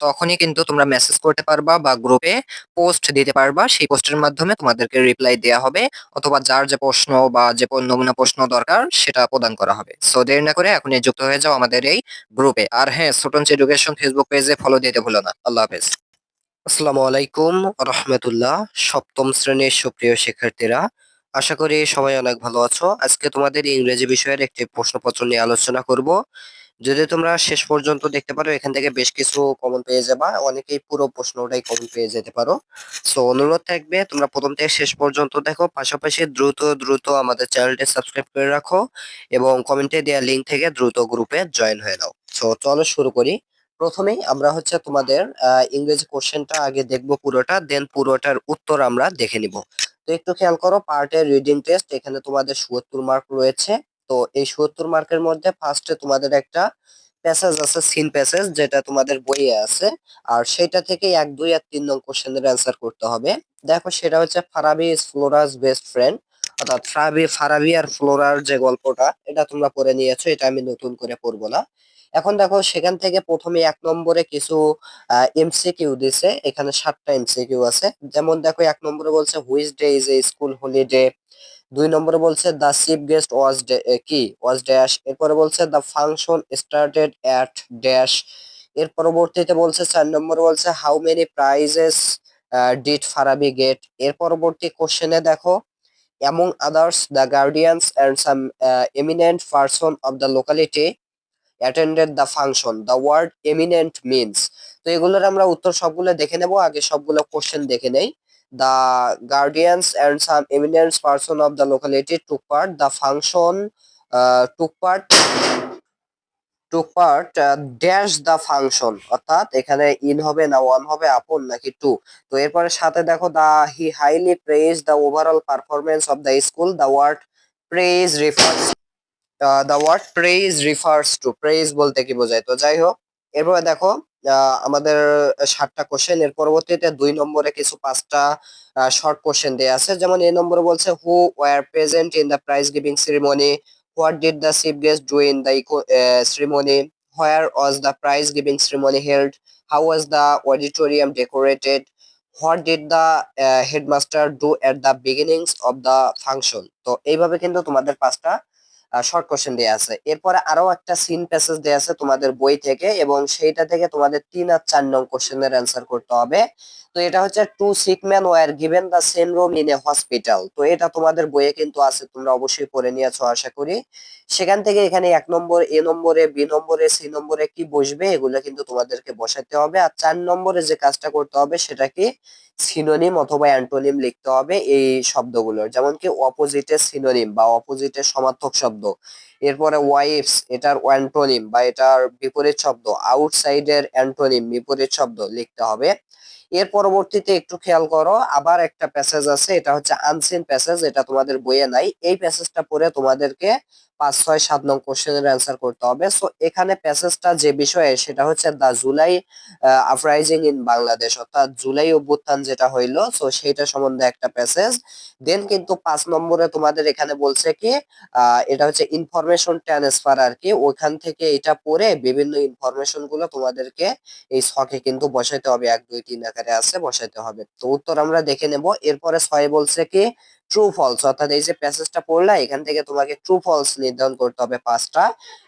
তখনই কিন্তু তোমরা মেসেজ করতে পারবা বা গ্রুপে পোস্ট দিতে পারবা। সেই পোস্টের মাধ্যমে তোমাদেরকে রিপ্লাই দেওয়া হবে অথবা যার যে প্রশ্ন বা যে নমুনা প্রশ্ন দরকার সেটা প্রদান করা হবে। সো দেরি না করে এখনই যুক্ত হয়ে যাও আমাদের এই গ্রুপে আর হ্যাঁ স্টুডেন্টস এডুকেশন ফেসবুক পেজে ফলো দিতে ভুলো না। আল্লাহ হাফেজ। আসসালামু আলাইকুম, রহমতুল্লাহ। সপ্তম শ্রেণির সুপ্রিয় শিক্ষার্থীরা, আশা করি সবাই অনেক ভালো আছো। আজকে তোমাদের ইংরেজি বিষয়ের একটি প্রশ্নপত্র নিয়ে আলোচনা করব। যদি তোমরা শেষ পর্যন্ত দেখতে পারো, এখান থেকে বেশ কিছু কমন পেয়ে যাবা। অনেকেই পুরো প্রশ্নটাই কমন পেয়ে যেতে পারো। সো অনুরোধ থাকবে, তোমরা প্রথম থেকে শেষ পর্যন্ত দেখো। পাশাপাশি দ্রুত দ্রুত আমাদের চ্যানেলটি সাবস্ক্রাইব করে রাখো এবং কমেন্টে দেওয়া লিঙ্ক থেকে দ্রুত গ্রুপে জয়েন হয়ে নাও। সো চলো শুরু করি। প্রথমেই আমরা হচ্ছে তোমাদের ইংরেজি কোশ্চেনটা আগে দেখব পুরোটা দেন পুরোটার উত্তর আমরা দেখে নিব। তো একটু খেয়াল করো পার্টের রিডিং টেস্ট এখানে তোমাদের সত্তর মার্ক রয়েছে। তো এই সত্তর মার্কের মধ্যে ফার্স্টে তোমাদের একটা প্যাসেজ আছে সিন প্যাসেজ যেটা তোমাদের বইয়ে আছে। আর সেটা থেকে এক, দুই আর তিন নং কোশ্চেনের অ্যান্সার করতে হবে। দেখো, সেটা হচ্ছে Farabi is Flora's best friend অর্থাৎ ফারাবি ফারাবি আর ফ্লোরার যে গল্পটা, এটা তোমরা পড়ে নিয়েছো, এটা আমি নতুন করে পড়ব না। এখন দেখো, সেখান থেকে প্রথমে এক নম্বরে কিছু এমসিকিউ দিছে, এখানে সাতটা এমসিকিউ আছে। যেমন দেখো, এক নম্বরে বলছে which day is a school holiday দুই নম্বরে বলছে দ্য চিফ গেস্ট ওয়াজ কি? ওয়াজ ড্যাশ এরপরে বলছে the function started at dash এর পরবর্তীতে বলছে চার নম্বরে বলছে how many prizes did Farabi গেটের পরবর্তী কোশ্চেনে দেখো among others guardians and some uh, eminent person of the locality attended the function. The word eminent means তো এগুলোর আমরা উত্তর সবগুলো দেখে নেব আগে সবগুলো কোশ্চেন দেখে নেই। The guardians and some eminent person of the locality took part the function uh, took part took part uh, dash the function অর্থাৎ এখানে ইন হবে না ওয়ান হবে আপন নাকি টু তো এরপরে সাথে দেখো the he highly praise the overall performance of the school the word praise refers the word praise refers to praise বলতে কি বোঝায়? তো যাই হোক এরপরে দেখো আমাদের সাতটা কোশ্চেন এর পরবর্তীতে দুই নম্বরে কিছু পাঁচটা শর্ট কোশ্চেন দেওয়া আছে। যেমন এই নম্বরে বলছে who were present in the prize giving ceremony what did the chief guest do in the eco ceremony where was the prize giving ceremony held how was the auditorium decorated what did the headmaster do at the beginnings of the function তো এইভাবে কিন্তু তোমাদের পাঁচটা short question দেয়া আছে। এরপরে আরও একটা সিন প্যাসেজ দেয়া আছে তোমাদের বই থেকে এবং সেইটা থেকে তোমাদের তিন আর চার নং কোশ্চেনের অ্যান্সার করতে হবে। তো এটা হচ্ছে two sick man were given the syndrome in a hospital তো এটা তোমাদের বইয়ে কিন্তু আছে, তোমরা অবশ্যই পড়ে নিয়েছো আশা করি। সেখান থেকে এখানে এক নম্বর, এ নম্বরে, বি নম্বরে, সি নম্বরে কি বসবে এগুলো কিন্তু তোমাদেরকে বসাতে হবে। আর চার নম্বরে যে কাজটা করতে হবে সেটা কি? সিনোনিম অথবা অ্যান্টোনিম লিখতে হবে এই শব্দগুলোর। যেমন কি অপোজিটের সিনোনিম বা অপোজিটের সমার্থক শব্দ। এরপরে ওয়াইফস, এটার অ্যান্টোনিম বা এটার বিপরীত শব্দ, আউটসাইডের অ্যান্টোনিম বিপরীত শব্দ লিখতে হবে। এর পরবর্তীতে একটু খেয়াল করো, আবার একটা প্যাসেজ আছে, এটা হচ্ছে আনসিন প্যাসেজ এটা তোমাদের বইয়ে নাই। এই প্যাসেজটা পড়ে তোমাদেরকে পাঁচ, ছয়, সাত নং কোশ্চেনের অ্যান্সার করতে হবে। সো এখানে প্যাসেজটা যে বিষয়ে, সেটা হচ্ছে the July uprising in Bangladesh অর্থাৎ জুলাই অভ্যুত্থান যেটা হইল সো সেইটা সম্বন্ধে একটা প্যাসেজ দেন কিন্তু পাঁচ নম্বরে তোমাদের এখানে বলছে কি এটা হচ্ছে ইনফরমেশন ট্রান্সফার আর কি। ওইখান থেকে এটা পড়ে বিভিন্ন ইনফরমেশনগুলো তোমাদেরকে এই ছকে কিন্তু বসাইতে হবে। এক, দুই, তিন আকারে আছে, বসাইতে হবে। তো উত্তর আমরা দেখে নেব। এরপরে ছয় বলছে কি ট্রু ফলস অর্থাৎ এই যে প্যাসেজটা পড়লা, এখান থেকে তোমাকে ট্রু ফলস নির্ধারণ করতে হবে পাঁচটা।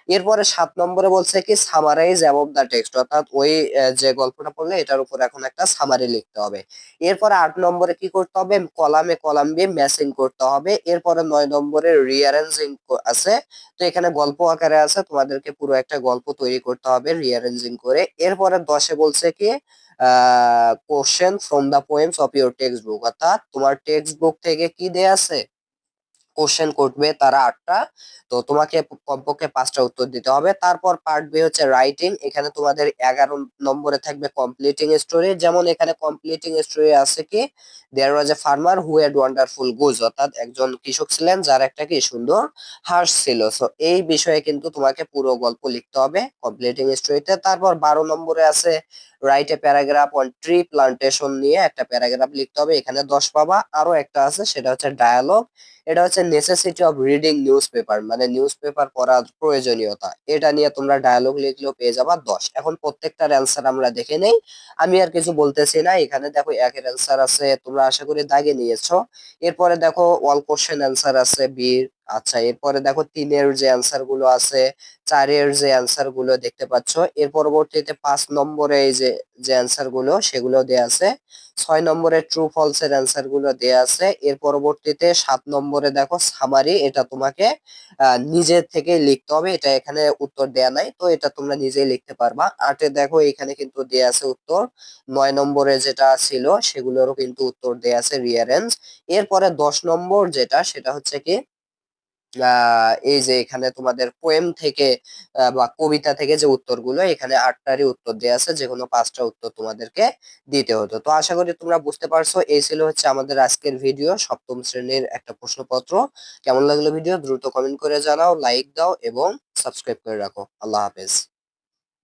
এরপরে সাত নম্বরে বলছে কি সামারাইজ অ্যাবভ দ্য টেক্সট অর্থাৎ ওই যে গল্পটা পড়লে এটার উপর এখন একটা সামারি লিখতে হবে। এরপরে আট নম্বরে কি করতে হবে, কলামে কলাম দিয়ে ম্যাচিং করতে হবে। এরপরে নয় নম্বরে রিয়ারেঞ্জিং আছে। তো এখানে গল্প আকারে আছে, তোমাদেরকে পুরো একটা গল্প তৈরি করতে হবে রিয়ারেঞ্জিং করে। এরপরে দশে বলছে কি question from the poems of your text book অর্থাৎ তোমার টেক্সট বুক থেকে কি দেয়া আছে? কোশ্চেন করবে তারা আটটা। তো তোমাকে কমপক্ষে পাঁচটা উত্তর দিতে হবে। তারপর পার্ট বি হচ্ছে রাইটিং এখানে তোমাদের এগারো নম্বরে থাকবে কমপ্লিটিং স্টোরি যেমন এখানে কমপ্লিটিং স্টোরি আছে কি? There was a farmer who had wonderful goose অর্থাৎ একজন কৃষক ছিলেন যার একটা কি সুন্দর হাঁস ছিল। সো এই বিষয়ে কিন্তু তোমাকে পুরো গল্প লিখতে হবে কমপ্লিটিং স্টোরিতে তারপর বারো নম্বরে আছে write a paragraph on tree plantation নিয়ে একটা প্যারাগ্রাফ লিখতে হবে। এখানে দশ পাবা, আরও একটা আছে, সেটা হচ্ছে ডায়ালগ এটা হচ্ছে necessity of reading newspaper মানে নিউজ পেপার পড়ার প্রয়োজনীয়তা। এটা নিয়ে তোমরা ডায়ালগ লিখলেও পেয়ে যাবা দশ। এখন প্রত্যেকটার অ্যান্সার আমরা দেখে নেই। আমি আর কিছু বলতেছি না। এখানে দেখো একের অ্যান্সার আছে, তোমরা আশা করি দাগে নিয়েছো। এরপরে দেখো অল কোশ্চেন অ্যান্সার আছে বির আচ্ছা এরপরে দেখো তিনের যে অ্যান্সারগুলো আছে, চারের যে অ্যান্সারগুলো দেখতে পাচ্ছ, এর পরবর্তীতে পাঁচ নম্বরে এই যে যে অ্যান্সারগুলো, সেগুলো দেয়া আছে। ছয় নম্বরে ট্রু ফলস এর অ্যান্সারগুলো দেয়া আছে। এর পরবর্তীতে সাত নম্বরে দেখো সামারি এটা তোমাকে নিজে থেকে লিখতে হবে, এটা এখানে উত্তর দেয়া নাই, তো এটা তোমরা নিজেই লিখতে পারবা। আটে দেখো এখানে কিন্তু দেয়া আছে উত্তর, নয় নম্বরে যেটা ছিল, সেগুলোরও কিন্তু উত্তর দেয়া আছে রিয়ারেঞ্জ এরপরে দশ নম্বর যেটা, সেটা হচ্ছে কি এই যে এখানে তোমাদের পোয়েম থেকে বা কবিতা থেকে যে উত্তরগুলো, এখানে আটটারই উত্তর দেওয়া আছে যে কোনো পাঁচটা উত্তর তোমাদেরকে দিতে হতো। তো আশা করি তোমরা বুঝতে পারছ, এই ছিল হচ্ছে আমাদের আজকের ভিডিও সপ্তম শ্রেণির একটা প্রশ্নপত্র। কেমন লাগল ভিডিও দ্রুত কমেন্ট করে জানাও লাইক দাও এবং সাবস্ক্রাইব করে রাখো। আল্লাহ হাফেজ।